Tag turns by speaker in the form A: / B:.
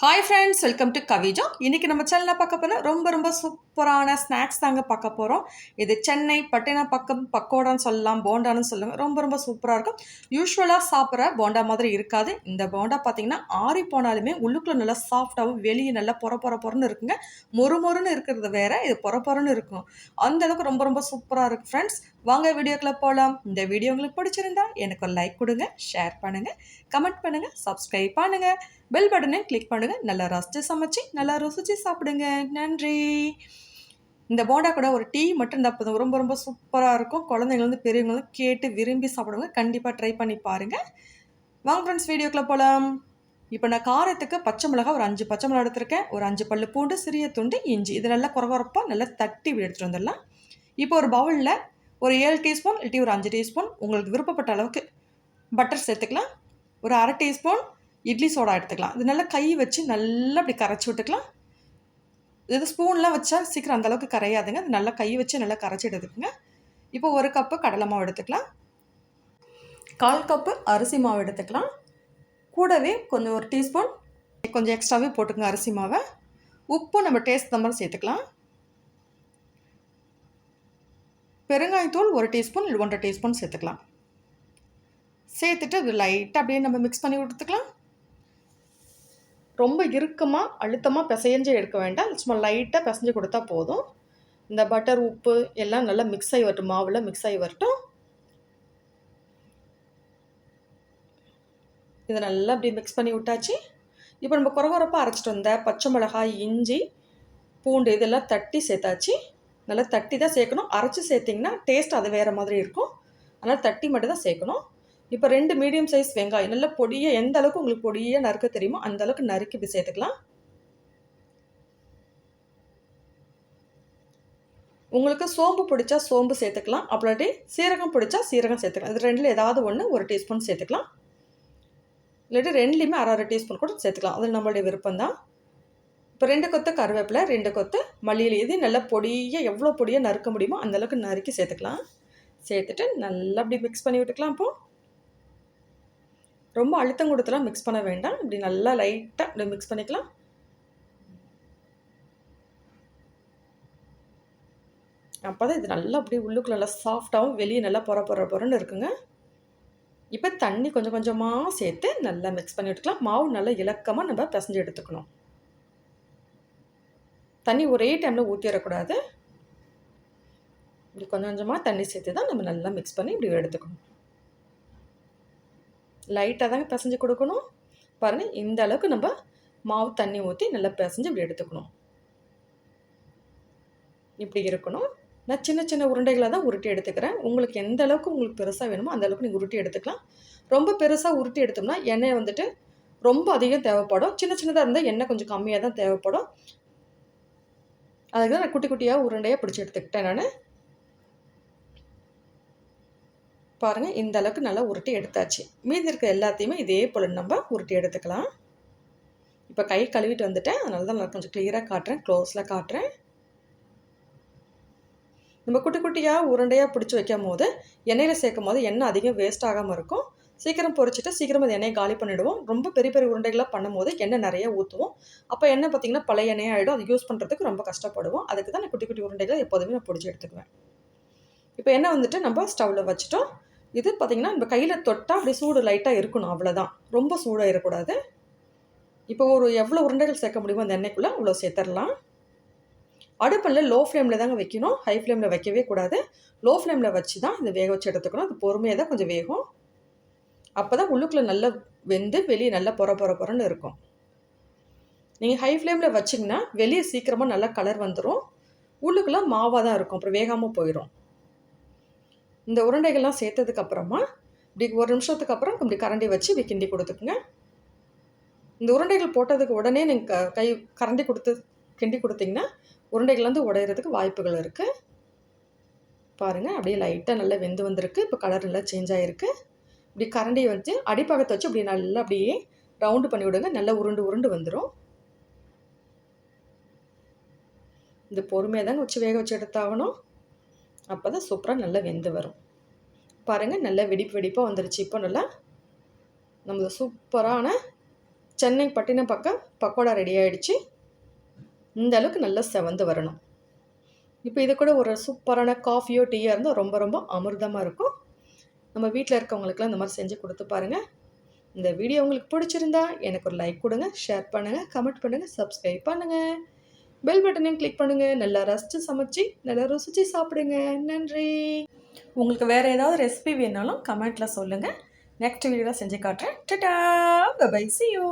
A: Hi friends welcome to Kavija இன்றைக்கி நம்ம சேனலில் பார்க்க போனால் ரொம்ப ரொம்ப சூப்பரான ஸ்நாக்ஸ் தாங்க பார்க்க போகிறோம் இது சென்னை பட்டினா பக்கம் பக்கோடான்னு சொல்லலாம் போண்டான்னு சொல்லுங்க ரொம்ப ரொம்ப சூப்பராக இருக்கும். யூஸ்வலாக சாப்பிட்ற போண்டா மாதிரி இருக்காது. இந்த போண்டா பார்த்தீங்கன்னா ஆறி போனாலுமே உள்ளுக்குள்ளே நல்லா சாஃப்டாகவும் வெளியே நல்லா பொற பொற பொறன்னு இருக்குங்க. மொறு மொறுன்னு இருக்கிறது வேற இது பொற பொறன்னு இருக்கும். அந்த அளவுக்கு ரொம்ப ரொம்ப சூப்பராக இருக்குது ஃப்ரெண்ட்ஸ் வாங்க வீடியோக்குள்ளே போகலாம் இந்த வீடியோ உங்களுக்கு பிடிச்சிருந்தா எனக்கு ஒரு லைக் கொடுங்க ஷேர் பண்ணுங்கள் கமெண்ட் பண்ணுங்கள் சப்ஸ்கிரைப் பண்ணுங்கள் பெல் பட்டனை கிளிக் பண்ணுங்கள் நல்லா ரசித்து சமைச்சு நல்லா ருசிச்சு சாப்பிடுங்க. நன்றி. இந்த போண்டா கூட ஒரு டீ மட்டும் இந்த ரொம்ப ரொம்ப சூப்பராக இருக்கும். குழந்தைங்கலேருந்து பெரியவங்களும் கேட்டு விரும்பி சாப்பிடுவாங்க கண்டிப்பாக ட்ரை பண்ணி பாருங்கள் வாங்க ஃப்ரெண்ட்ஸ் வீடியோக்குள்ளே போகலாம் இப்போ நான் காரத்துக்கு பச்சை மிளகா ஒரு அஞ்சு பச்சை மிளகா எடுத்திருக்கேன். ஒரு அஞ்சு பல்லு பூண்டு சிறிய துண்டு இஞ்சி. இது நல்லா குறவரப்பாக நல்லா தட்டி எடுத்துகிட்டு வந்துடலாம். இப்போ ஒரு பவுலில் ஒரு ஏழு டீஸ்பூன் இல்லாட்டி ஒரு அஞ்சு டீஸ்பூன். உங்களுக்கு விருப்பப்பட்ட அளவுக்கு பட்டர் சேர்த்துக்கலாம். ஒரு அரை டீஸ்பூன் இட்லி சோடா எடுத்துக்கலாம். இது நல்லா கை வச்சு நல்லா அப்படி கரைச்சி விட்டுக்கலாம். இது ஸ்பூன்லாம் வச்சா சீக்கிரம் அந்தளவுக்கு கரையாதுங்க. அது நல்லா கை வச்சு நல்லா கரைச்சி எடுத்துக்கோங்க. இப்போ ஒரு கப்பு கடலை மாவு எடுத்துக்கலாம். கால் கப்பு அரிசி மாவு எடுத்துக்கலாம். கூடவே கொஞ்சம் ஒரு டீஸ்பூன் கொஞ்சம் எக்ஸ்ட்ராவே போட்டுக்கோங்க அரிசி மாவை. உப்பு நம்ம டேஸ்ட் தம்பரம் மாதிரி சேர்த்துக்கலாம். பெருங்காயத்தூள் ஒரு டீஸ்பூன் இல்லை ஒன்றரை டீஸ்பூன் சேர்த்துக்கலாம். சேர்த்துட்டு அது லைட்டாக அப்படியே நம்ம மிக்ஸ் பண்ணி விட்டுக்கலாம் ரொம்ப இறுக்கமாக அழுத்தமாக பிசைஞ்சு எடுக்க வேண்டாம். சும்மா லைட்டாக பிசைஞ்சு கொடுத்தா போதும். இந்த பட்டர் உப்பு எல்லாம் நல்லா மிக்ஸ் ஆகி வரட்டும். மாவில் மிக்ஸ் ஆகி வரட்டும். இதை நல்லா அப்படி மிக்ஸ் பண்ணி விட்டாச்சு. இப்போ நம்ம குறகுறப்பாக அரைச்சிட்டு வந்த பச்சை மிளகாய் இஞ்சி பூண்டு இதெல்லாம் தட்டி சேர்த்தாச்சு. நல்லா தட்டி தான் சேர்க்கணும். அரைச்சி சேர்த்திங்கன்னா டேஸ்ட் அது வேறு மாதிரி இருக்கும். அதனால் தட்டி மட்டும் தான் சேர்க்கணும். இப்போ ரெண்டு மீடியம் சைஸ் வெங்காயம் நல்லா பொடியை எந்த அளவுக்கு உங்களுக்கு பொடியாக நறுக்க தெரியுமோ அந்த அளவுக்கு நறுக்கி இப்படி சேர்த்துக்கலாம். உங்களுக்கு சோம்பு பிடிச்சா சோம்பு சேர்த்துக்கலாம் அப்படி சீரகம் பிடிச்சா சீரகம் சேர்த்துக்கலாம். இது ரெண்டில் ஏதாவது ஒன்று ஒரு டீஸ்பூன் சேர்த்துக்கலாம். இல்லாட்டி ரெண்டுலேயுமே அரை அரை டீஸ்பூன் கூட சேர்த்துக்கலாம். அது நம்மளுடைய விருப்பம் தான் இப்போ ரெண்டு கொத்து கருவேப்பிலை ரெண்டு கொத்து மல்லியில் இது நல்லா பொடியாக எவ்வளோ பொடியாக நறுக்க முடியுமோ அந்தளவுக்கு நறுக்கி சேர்த்துக்கலாம். சேர்த்துட்டு நல்லா அப்படி மிக்ஸ் பண்ணி விட்டுக்கலாம் அப்போது ரொம்ப அழுத்தம் கொடுத்துலாம் மிக்ஸ் பண்ண வேண்டாம். இப்படி நல்லா லைட்டாக இப்படி மிக்ஸ் பண்ணிக்கலாம். அப்போ தான் இது நல்லா அப்படியே உள்ளுக்குள்ள நல்லா சாஃப்டாகவும் வெளியே நல்லா பொற பொற பொறன்னு இருக்குங்க. இப்போ தண்ணி கொஞ்சம் கொஞ்சமாக சேர்த்து நல்லா மிக்ஸ் பண்ணி விட்டுக்கலாம் மாவு நல்லா இலக்கமாக நம்ம பிசைஞ்சு எடுத்துக்கணும். தண்ணி ஒரே டைமில் ஊற்றிடக்கூடாது இப்படி கொஞ்சம் கொஞ்சமாக தண்ணி சேர்த்து தான் நம்ம நல்லா மிக்ஸ் பண்ணி இப்படி எடுத்துக்கணும். லைட்டாக தாங்க பிசைஞ்சு கொடுக்கணும். பாருங்கள் இந்த அளவுக்கு நம்ம மாவு தண்ணி ஊற்றி நல்லா பிசைஞ்சு இப்படி எடுத்துக்கணும். இப்படி இருக்கணும். நான் சின்ன சின்ன உருண்டைகளாக தான் உருட்டி எடுத்துக்கிறேன். உங்களுக்கு எந்த அளவுக்கு உங்களுக்கு பெருசாக வேணுமோ அந்த அளவுக்கு நீங்கள் உருட்டி எடுத்துக்கலாம். ரொம்ப பெருசாக உருட்டி எடுத்தோம்னா எண்ணெய் வந்துட்டு ரொம்ப அதிகம் தேவைப்படும். சின்ன சின்னதாக இருந்தால் எண்ணெய் கொஞ்சம் கம்மியாக தான் தேவைப்படும். அதுக்கு தான் நான் குட்டி குட்டியாக உருண்டையாக பிடிச்சி எடுத்துக்கிட்டேன் நான். பாருங்கள் இந்த அளவுக்கு நல்லா உருட்டி எடுத்தாச்சு. மீதி இருக்க எல்லாத்தையுமே இதே போல் நம்ம உருட்டி எடுத்துக்கலாம். இப்போ கை கழுவிட்டு வந்துட்டேன். அதனால தான் நான் கொஞ்சம் கிளியராக காட்டுறேன் க்ளோஸில் காட்டுறேன். நம்ம குட்டி குட்டியாக உருண்டையாக பிடிச்சி வைக்கும் போது எண்ணெயில் சேர்க்கும் போது எண்ணெய் அதிகம் வேஸ்ட் ஆகாமல் இருக்கும். சீக்கிரம் பொறிச்சிட்டு சீக்கிரம் அது எண்ணெயை காலி பண்ணிவிடுவோம் ரொம்ப பெரிய பெரிய உருண்டைகளாக பண்ணும்போது எண்ணெய் நிறைய ஊற்றுவோம் அப்போ எண்ணெய் பார்த்திங்கன்னா பழைய எண்ணெய் ஆகிடும் அது யூஸ் பண்ணுறதுக்கு ரொம்ப கஷ்டப்படுவோம். அதுக்கு தான் நான் குட்டி குட்டி உருண்டைகளை எப்போதுமே நான் பிடிச்சி எடுத்துக்குவேன். இப்போ எண்ணெய் வந்துட்டு நம்ம ஸ்டவ்வில் வச்சுட்டோம். இது பார்த்திங்கன்னா நம்ம கையில் தொட்டால் அப்படி சூடு லைட்டாக இருக்கணும் அவ்வளோதான் ரொம்ப சூடாக இருக்கக்கூடாது இப்போ ஒரு எவ்வளோ உருண்டைகள் சேர்க்க முடியுமோ அந்த எண்ணெய்க்குள்ளே அவ்வளோ சேர்த்துடலாம். அடுப்பில் லோ ஃப்ளேமில் தாங்க வைக்கணும். ஹை ஃப்ளேமில் வைக்கவே கூடாது. லோ ஃப்ளேமில் வச்சு தான் இந்த வேக வச்சு எடுத்துக்கணும். அது பொறுமையாக தான் கொஞ்சம் வேகும். அப்போ தான் உள்ளுக்குள்ளே நல்லா வெந்து வெளியே நல்லா பொற பொற பொறன்னு இருக்கும். நீங்கள் ஹை ஃப்ளேமில் வச்சிங்கன்னா வெளியே சீக்கிரமாக நல்லா கலர் வந்துடும் உள்ளுக்குள்ளே மாவாக தான் இருக்கும். அப்புறம் வேகாமல் போயிடும் இந்த உருண்டைகள்லாம் சேர்த்ததுக்கப்புறமா இப்படி ஒரு நிமிஷத்துக்கு அப்புறம் இப்படி கரண்டி வச்சு இப்படி கிண்டி கொடுத்துக்குங்க. இந்த உருண்டைகள் போட்டதுக்கு உடனே நீங்கள் கை கரண்டி கொடுத்து கிண்டி கொடுத்தீங்கன்னா உருண்டைகள் வந்து உடையிறதுக்கு வாய்ப்புகள் இருக்குது பாருங்கள் அப்படியே லைட்டாக நல்லா வெந்து வந்திருக்கு. இப்போ கலர் நல்லா சேஞ்ச் ஆகிருக்கு இப்படி கரண்டியை வச்சு அடிப்பாகத்தை வச்சு அப்படி நல்லா அப்படியே ரவுண்டு பண்ணி விடுங்க. நல்லா உருண்டு உருண்டு வந்துடும் இந்த பொறுமையாக தாங்க வச்சு வேக வச்சு எடுத்தாகணும். அப்போ தான் சூப்பராக நல்லா வெந்து வரும். பாருங்கள் நல்லா வெடிப்பு வெடிப்பாக வந்துருச்சு. இப்போ நல்லா நமது சூப்பரான சென்னை பட்டினம் பக்கம் பக்கோடா ரெடி ஆகிடுச்சு இந்த அளவுக்கு நல்லா செவந்து வரணும். இப்போ இது கூட ஒரு சூப்பரான காஃபியோ டீயோ இருந்தால் ரொம்ப ரொம்ப அமிர்தமாக இருக்கும். நம்ம வீட்டில் இருக்கவங்களுக்குலாம் இந்த மாதிரி செஞ்சு கொடுத்து பாருங்கள் இந்த வீடியோ உங்களுக்கு பிடிச்சிருந்தா எனக்கு ஒரு லைக் கொடுங்க ஷேர் பண்ணுங்கள் கமெண்ட் பண்ணுங்கள் சப்ஸ்கிரைப் பண்ணுங்கள் பெல் பட்டனையும் கிளிக் பண்ணுங்கள் நல்லா ரசித்து சமைச்சு நல்லா ருசிச்சு சாப்பிடுங்க. நன்றி. உங்களுக்கு வேறு ஏதாவது ரெசிபி வேணாலும் கமெண்ட்டில் சொல்லுங்கள் நெக்ஸ்ட் வீடியோவில் செஞ்சு காட்டுறேன். Ta-ta by C you